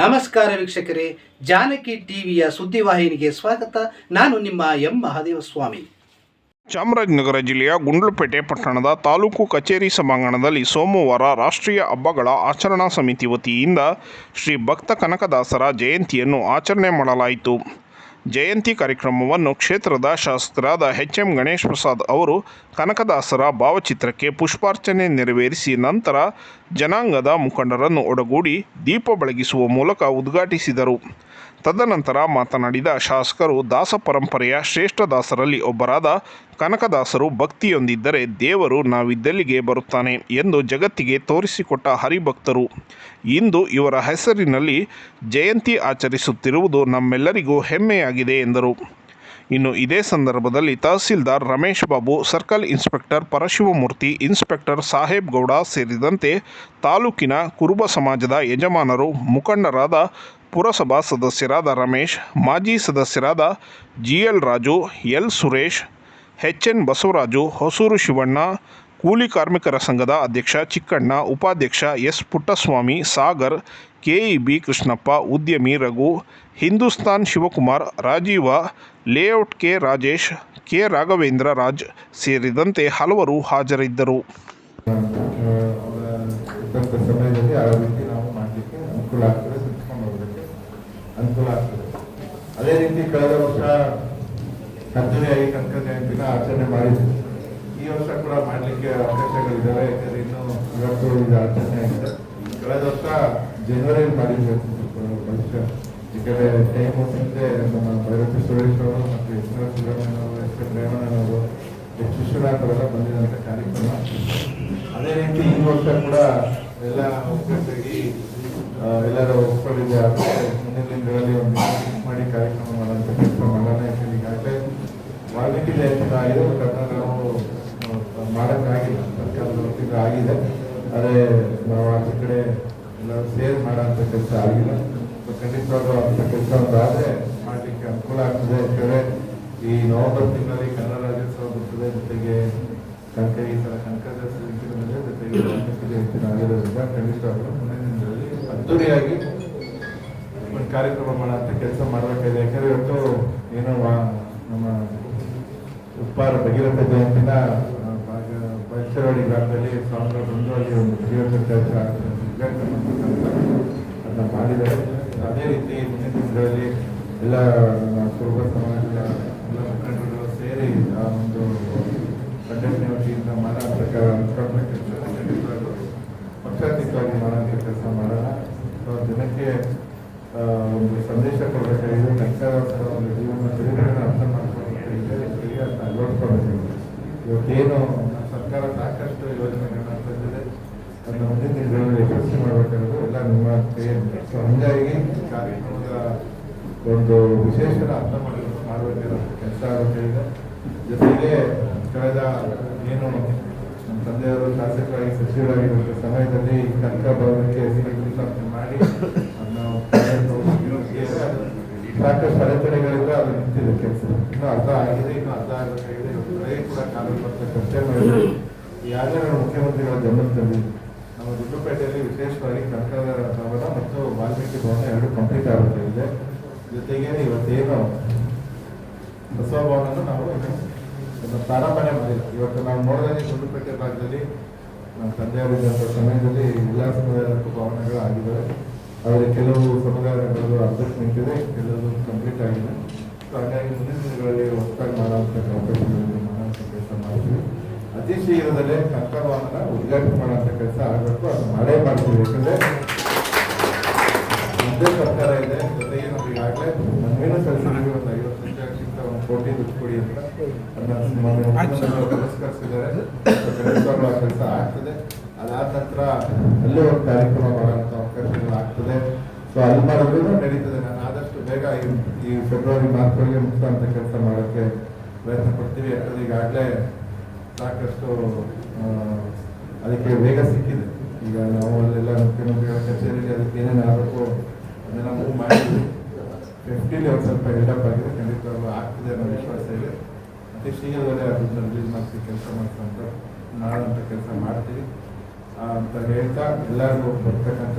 ನಮಸ್ಕಾರ ವೀಕ್ಷಕರೇ, ಜಾನಕಿ ಟಿವಿಯ ಸುದ್ದಿವಾಹಿನಿಗೆ ಸ್ವಾಗತ. ನಾನು ನಿಮ್ಮ ಎಂ. ಮಹಾದೇವ ಸ್ವಾಮಿ ಚಾಮರಾಜನಗರ ಜಿಲ್ಲೆಯ ಗುಂಡ್ಲುಪೇಟೆ ಪಟ್ಟಣದ ತಾಲೂಕು ಕಚೇರಿ ಸಭಾಂಗಣದಲ್ಲಿ ಸೋಮವಾರ ರಾಷ್ಟ್ರೀಯ ಹಬ್ಬಗಳ ಆಚರಣಾ ಸಮಿತಿ ವತಿಯಿಂದ ಶ್ರೀ ಭಕ್ತ ಕನಕದಾಸರ ಜಯಂತಿಯನ್ನು ಆಚರಣೆ ಮಾಡಲಾಯಿತು. ಜಯಂತಿ ಕಾರ್ಯಕ್ರಮವನ್ನು ಕ್ಷೇತ್ರದ ಶಾಸಕರಾದ ಎಚ್ ಎಂ ಗಣೇಶ್ ಪ್ರಸಾದ್ ಅವರು ಕನಕದಾಸರ ಭಾವಚಿತ್ರಕ್ಕೆ ಪುಷ್ಪಾರ್ಚನೆ ನೆರವೇರಿಸಿ ನಂತರ ಜನಾಂಗದ ಮುಖಂಡರನ್ನು ಒಡಗೂಡಿ ದೀಪ ಬೆಳಗಿಸುವ ಮೂಲಕ ಉದ್ಘಾಟಿಸಿದರು. ತದನಂತರ ಮಾತನಾಡಿದ ಶಾಸಕರು, ದಾಸ ಪರಂಪರೆಯ ಶ್ರೇಷ್ಠ ದಾಸರಲ್ಲಿ ಒಬ್ಬರಾದ ಕನಕದಾಸರು ಭಕ್ತಿಯೊಂದಿದ್ದರೆ ದೇವರು ನಾವಿದ್ದಲ್ಲಿಗೆ ಬರುತ್ತಾನೆ ಎಂದು ಜಗತ್ತಿಗೆ ತೋರಿಸಿಕೊಟ್ಟ ಹರಿಭಕ್ತರು. ಇಂದು ಇವರ ಹೆಸರಿನಲ್ಲಿ ಜಯಂತಿ ಆಚರಿಸುತ್ತಿರುವುದು ನಮ್ಮೆಲ್ಲರಿಗೂ ಹೆಮ್ಮೆಯಾಗಿದೆ ಎಂದರು. ಇನ್ನು ಇದೇ ಸಂದರ್ಭದಲ್ಲಿ tahsildar Ramesh Babu, circle inspector Parashivamurthy, inspector Saheb Gowda ಸೇರಿದಂತೆ ತಾಲೂಕಿನ ಕುರುಬ ಸಮಾಜದ ಯಜಮಾನರು, ಮುಖಂಡರಾದ ಪುರಸಭಾ ಸದಸ್ಯರಾದ ರಮೇಶ್, ಮಾಜಿ ಸದಸ್ಯರಾದ G L Raju, L Suresh, H N Basavaraju, Hosur Shivanna, ಕೂಲಿ ಕಾರ್ಮಿಕರ ಸಂಘದ ಅಧ್ಯಕ್ಷ ಚಿಕ್ಕಣ್ಣ, ಉಪಾಧ್ಯಕ್ಷ ಎಸ್ ಪುಟ್ಟಸ್ವಾಮಿ, ಸಾಗರ್, ಕೆಇಬಿ ಕೃಷ್ಣಪ್ಪ, ಉದ್ಯಮಿ Raghu, Hindustan Shivakumar, Rajeeva, layout K Rajesh, K Raghavendra Raj ಸೇರಿದಂತೆ ಹಲವರು ಹಾಜರಿದ್ದರು. ಸಮಯದಲ್ಲಿ ಆ ರೀತಿ ನಾವು ಮಾಡಲಿಕ್ಕೆ ಅನುಕೂಲ ಆಗ್ತದೆ. ಅನುಕೂಲ ಆಗ್ತದೆ. ಅದೇ ರೀತಿ ಕಳೆದ ವರ್ಷ ಅದ್ದೂರಿಯಾಗಿ ಕನಕ ದಿನ ಆಚರಣೆ ಮಾಡಿದ್ವಿ. ಈ ವರ್ಷ ಕೂಡ ಮಾಡಲಿಕ್ಕೆ ಅವಕಾಶಗಳಿದ್ದಾವೆ ಯಾಕಂದ್ರೆ ಇನ್ನೂ ಇವತ್ತು ಇದು ಆಚರಣೆ ಆಗಿದೆ. ಕಳೆದ ವರ್ಷ ಜನವರಿಯಲ್ಲಿ ಮಾಡಿದ್ವಿ ಭವಿಷ್ಯ ಯಾಕಂದ್ರೆ ಟೈಮ್ ಮುಂದೆ ನಮ್ಮ ಭೈರತಿ ಸುರೇಶ್ ಅವರು ಮತ್ತು ಎಸ್ ಆರ್ ಸುಬ್ರಹ್ಮಣ್ಯವರು ಎಸ್ ಎನ್ ರೇವಣ್ಣನವರು ಎಸ್ ಬಂದಿದ್ದಂಥ ಕಾರ್ಯಕ್ರಮ. ಅದೇ ರೀತಿ ಈ ವರ್ಷ ಕೂಡ ಎಲ್ಲ ಒಗ್ಗಟ್ಟಾಗಿ ಎಲ್ಲರ ಒಪ್ಕೊಂಡಿದ್ದಾರೆ ಮುಂದಿನ ದಿನಗಳಲ್ಲಿ ಒಂದು ಮಾಡಿ ಕಾರ್ಯಕ್ರಮ ಮಾಡುವಂಥ ಕೆಲಸ ಮಾಡೋಣ ಯಾಕಂದ್ರೆ ಈಗಾಗಲೇ ವಾಲ್ಮೀಕಿ ಜಯಂತಿ ಆಗಿದೆ, ಬಟ್ ಅದನ್ನ ನಾವು ಮಾಡೋಕ್ಕಾಗಿಲ್ಲ. ಸರ್ಕಾರದ ವತಿಯಿಂದ ಆಗಿದೆ. ಆದರೆ ನಾವು ಆಚೆ ಕಡೆ ಎಲ್ಲರೂ ಸೇರ್ ಮಾಡೋಂಥ ಕೆಲಸ ಆಗಿಲ್ಲ. ಸೊ ಖಂಡಿತವಾಗ್ಲೂ ಅಂಥ ಕೆಲಸ ಆದರೆ ಮಾಡಲಿಕ್ಕೆ ಅನುಕೂಲ ಆಗ್ತದೆ ಯಾಕಂದರೆ ಈ ನವೆಂಬರ್ ತಿಂಗಳಲ್ಲಿ ಕನ್ನಡ ರಾಜ್ಯೋತ್ಸವ ಬರ್ತದೆ, ಜೊತೆಗೆ ಕನಕ ಈ ಸಲ ಕನಕದ ಜಯಂತಿನಲ್ಲಿ ಜೊತೆಗೆ ಜಯಂತಿ ಆಗಿರೋದ್ರಿಂದ ಖಂಡಿತವಾಗ್ಲೂ ಮುಂದಿನ ದಿನಗಳಲ್ಲಿ ಅದ್ದೂರಿಯಾಗಿ ಒಂದು ಕಾರ್ಯಕ್ರಮ ಮಾಡೋಂಥ ಕೆಲಸ ಮಾಡಬೇಕಾಗಿದೆ. ಯಾಕಂದ್ರೆ ಇವತ್ತು ಏನೋ ನಮ್ಮ ಉಪ್ಪಾರ ಭಗೀರಥ ಜಯಂತಿನ ಆ, ಗ್ರಾಮದಲ್ಲಿ ಬೈಸರವಾಡಿ ಬಂದು ಅಲ್ಲಿ ಒಂದು ಭಗೀರಥ ಕೆಲಸ ಅದನ್ನು ಮಾಡಿದ್ದಾರೆ. ಅದೇ ರೀತಿ ಮುಂದಿನ ದಿನಗಳಲ್ಲಿ ಎಲ್ಲ ಕುರುಬ ಸಮಾಜದ ಎಲ್ಲ ಮುಖಂಡರು ಸೇರಿ ಆ ಒಂದು ಸಂಘಟನೆ ವತಿಯಿಂದ ಮಾಡೋ ಪ್ರಕಾರ ಕೆಲಸ. ಪಕ್ಷಾತೀತವಾಗಿ ಮಾಡೋಂಥ ಕೆಲಸ ಮಾಡೋಣ. ಜನಕ್ಕೆ ಸಂದೇಶ ಕೊಡಬೇಕಾಗಿದೆ ಕನಕದಾಸರ ಒಂದು ಜೀವನ ಚರಿತ್ರೆಯನ್ನು ಅರ್ಥ ಮಾಡ್ಕೊಳ್ಬೇಕಾಗಿದೆ ಅದನ್ನ ಅಳವಡಿಸ್ಕೊಳ್ಬೇಕಾಗಿದೆ ಇವತ್ತೇನು ಸರ್ಕಾರ ಸಾಕಷ್ಟು ಯೋಜನೆಗಳನ್ನ ತಂದಿದೆ ಅದನ್ನು ಮುಂದಿನ ದಿನಗಳಲ್ಲಿ ಯಶಸ್ವಿ ಮಾಡಬೇಕಾದ್ರೆ ಎಲ್ಲ ನಿಮ್ಮ ಸೊ ಹಂಗಾಗಿ ಕಾರ್ಯಕ್ರಮದ ಒಂದು ವಿಶೇಷನ ಅರ್ಥ ಮಾಡಬೇಕು ಮಾಡಬೇಕಾದ ಕೆಲಸ ಆಗಬೇಕಾಗಿದೆ ಜೊತೆಗೆ ಕಳೆದ ಏನು ನಮ್ಮ ತಂದೆಯವರು ಶಾಸಕರಾಗಿ ಸಚಿವರಾಗಿರುವಂಥ ಸಮಯದಲ್ಲಿ ಕನಕ ಭವನಕ್ಕೆ ಮಾಡಿ ಸಾಕಷ್ಟು ಅಡೆತಡೆಗಳಿಂದ ಅದು ನಿಂತಿದೆ ಕೆಲಸ. ಇನ್ನು ಅರ್ಧ ಆಗಿದೆ, ಇನ್ನು ಅರ್ಧ ಆಗಬೇಕಾಗಿದೆ ಇವತ್ತು ಕೂಡ ಕಾನೂನು ಪತ್ರ ಚರ್ಚೆ ಮುಖ್ಯಮಂತ್ರಿಗಳ ಜನ್ಮದಲ್ಲಿ ನಮ್ಮ ದುಡ್ಡುಪೇಟೆಯಲ್ಲಿ ವಿಶೇಷವಾಗಿ ಕನಕದ ಭವನ ಮತ್ತು ವಾಲ್ಮೀಕಿ ಭವನ ಎರಡು ಕಂಪ್ಲೀಟ್ ಆಗಬೇಕಾಗಿದೆ ಜೊತೆಗೆ ಇವತ್ತೇನು ಬಸವ ಭವನನ್ನು ನಾವು ಪ್ರಾರಂಭನೆ ಮಾಡಿಲ್ಲ. ಇವತ್ತು ನಾವು ನೋಡಿದ್ರೆ ದುಡ್ಡುಪೇಟೆ ಭಾಗದಲ್ಲಿ ನಮ್ಮ ತಂದೆಯವರಿದ್ದಂಥ ಸಮಯದಲ್ಲಿ ವಿಲಾಸ ಭವನಗಳು ಆಗಿದ್ದಾವೆ ಅವರಿಗೆ ಕೆಲವು ಸಮುದಾಯಗಳು ಅರ್ಧಕ್ಕೆ ನಿಂತಿದೆ, ಕೆಲವು ಕಂಪ್ಲೀಟ್ ಆಗಿದೆ ಸೊ ಹಾಗಾಗಿ ಮುಂದಿನ ದಿನಗಳಲ್ಲಿ ಹೊಸದಾಗಿ ಮಾಡುವಂಥ ಅವಕಾಶಗಳನ್ನು ಮಾಡುವಂಥ ಕೆಲಸ ಮಾಡ್ತೀವಿ. ಅತಿ ಶೀಘ್ರದಲ್ಲೇ ಕನಕ ವಾಹನ ಉದ್ಘಾಟನೆ ಮಾಡುವಂಥ ಕೆಲಸ ಆಗಬೇಕು. ಅದು ಮಾಡೇ ಮಾಡ್ತೀವಿ. ಯಾಕಂದ್ರೆ ಒಂದೇ ಸರ್ಕಾರ ಇದೆ. ಜೊತೆಗೆ ನಮಗೆ ಈಗಾಗಲೇ ಮನವಿನೂ ಸಲ್ಲಿಸಿದ್ದೀವಿ ಒಂದು ಐವತ್ತು ಲಕ್ಷಕ್ಕಿಂತ ಒಂದು ಕೋಟಿ ದುಡ್ಡು ಕೊಡಿ ಅಂತ ಪುರಸ್ಕರಿಸಿದ್ದಾರೆ ಕೆಲಸ ಆಗ್ತದೆ. ಅದಾದ ನಂತರ ಅಲ್ಲೇ ಒಂದು ಕಾರ್ಯಕ್ರಮ ಮಾಡುವಂಥ ಆಗ್ತದೆ ಸೊ ಅಲ್ಲಿ ಮಾಡೋದ್ರಿಂದ ನಡೀತದೆ. ನಾನು ಆದಷ್ಟು ಬೇಗ ಈ- ಫೆಬ್ರವರಿ ಫೆಬ್ರವರಿ ಮುಕ್ತ ಅಂತ ಕೆಲಸ ಮಾಡೋಕ್ಕೆ ಪ್ರಯತ್ನ ಪಡ್ತೀವಿ. ಯಾಕಂದ್ರೆ ಈಗಾಗಲೇ ಸಾಕಷ್ಟು ಅದಕ್ಕೆ ವೇಗ ಸಿಕ್ಕಿದೆ. ಈಗ ನಾವು ಅಲ್ಲೆಲ್ಲ ಮುಖ್ಯಮಂತ್ರಿಗಳ ಕಚೇರಿಯಲ್ಲಿ ಅದಕ್ಕೆ ಏನೇನು ಆಗಬೇಕು ಅದನ್ನೆಲ್ಲ ಮೂವ್ ಮಾಡಿದ್ವಿ. ಫಿಫ್ಟಿಲಿ ಅವ್ರು ಸ್ವಲ್ಪ ಹೆಲ್ಪ್ ಆಗಿದೆ. ಖಂಡಿತವಾಗ್ಲೂ ಆಗ್ತದೆ ಅನ್ನೋ ವಿಶ್ವಾಸ ಇದೆ. ಅತಿ ಶೀಘ್ರದಲ್ಲೇ ಅದನ್ನ ರಿಲೀಸ್ ಮಾಡ್ತೀವಿ, ಕೆಲಸ ಮಾಡ್ಕೊಂತ ಅಂತ. ಕೆಲಸ ಮಾಡ್ತೀವಿ. ಅಂತ ಹೇಳ್ತಾ ಎಲ್ಲರಿಗೂ ಬರ್ತಕ್ಕಂಥ